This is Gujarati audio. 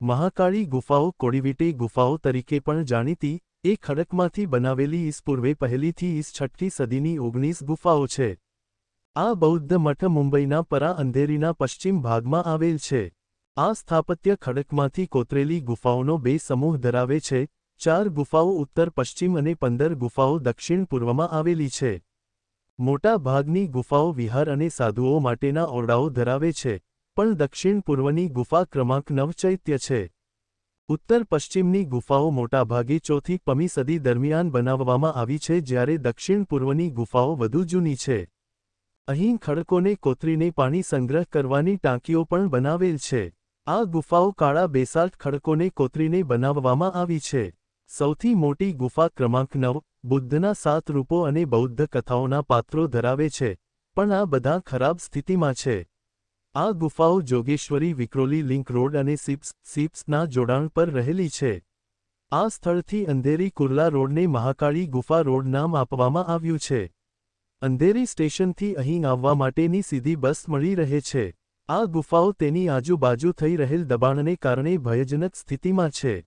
મહાકાળી ગુફાઓ કોડીવીટી ગુફાઓ તરીકે પણ જાણીતી એ ખડકમાંથી બનાવેલી ઈસ પૂર્વે પહેલીથી ઈસ છઠ્ઠી સદીની ઓગણીસ ગુફાઓ છે. આ બૌદ્ધ મઠ મુંબઈના પરા અંધેરીના પશ્ચિમ ભાગમાં આવેલ છે. આ સ્થાપત્ય ખડકમાંથી કોતરેલી ગુફાઓનો બે સમૂહ ધરાવે છે. ચાર ગુફાઓ ઉત્તર, પશ્ચિમ અને પંદર ગુફાઓ દક્ષિણ પૂર્વમાં આવેલી છે. મોટા ભાગની ગુફાઓ વિહાર અને સાધુઓ માટેના ઓરડાઓ ધરાવે છે. પણ દક્ષિણ પૂર્વની ગુફા ક્રમાંક નવ ચૈત્ય છે. ઉત્તર પશ્ચિમની ગુફાઓ મોટાભાગે ચોથી પમી સદી દરમિયાન બનાવવામાં આવી છે જ્યારે દક્ષિણ પૂર્વની ગુફાઓ વધુ જૂની છે. અહીં ખડકોને કોતરીને પાણી સંગ્રહ કરવાની ટાંકીઓ પણ બનાવેલ છે. આ ગુફાઓ કાળા બેસાલ્ટ ખડકોને કોતરીને બનાવવામાં આવી છે. સૌથી મોટી ગુફા ક્રમાંક નવ, બુદ્ધના સાત રૂપો અને બૌદ્ધ કથાઓના પાત્રો ધરાવે છે, પણ આ બધા ખરાબ સ્થિતિમાં છે. આ ગુફાઓ જોગેશ્વરી, વિક્રોલી, લિંક રોડ અને સિપ્સ, સિપ્સના જોડાણ પર રહેલી છે. આ સ્થળથી અંધેરી કુર્લા રોડને મહાકાળી ગુફા રોડ નામ આપવામાં આવ્યું છે. અંધેરી સ્ટેશનથી અહીં આવવા માટેની સીધી બસ મળી રહે છે. આ ગુફાઓ તેની આજુબાજુ થઈ રહેલ દબાણને કારણે ભયજનક સ્થિતિમાં છે.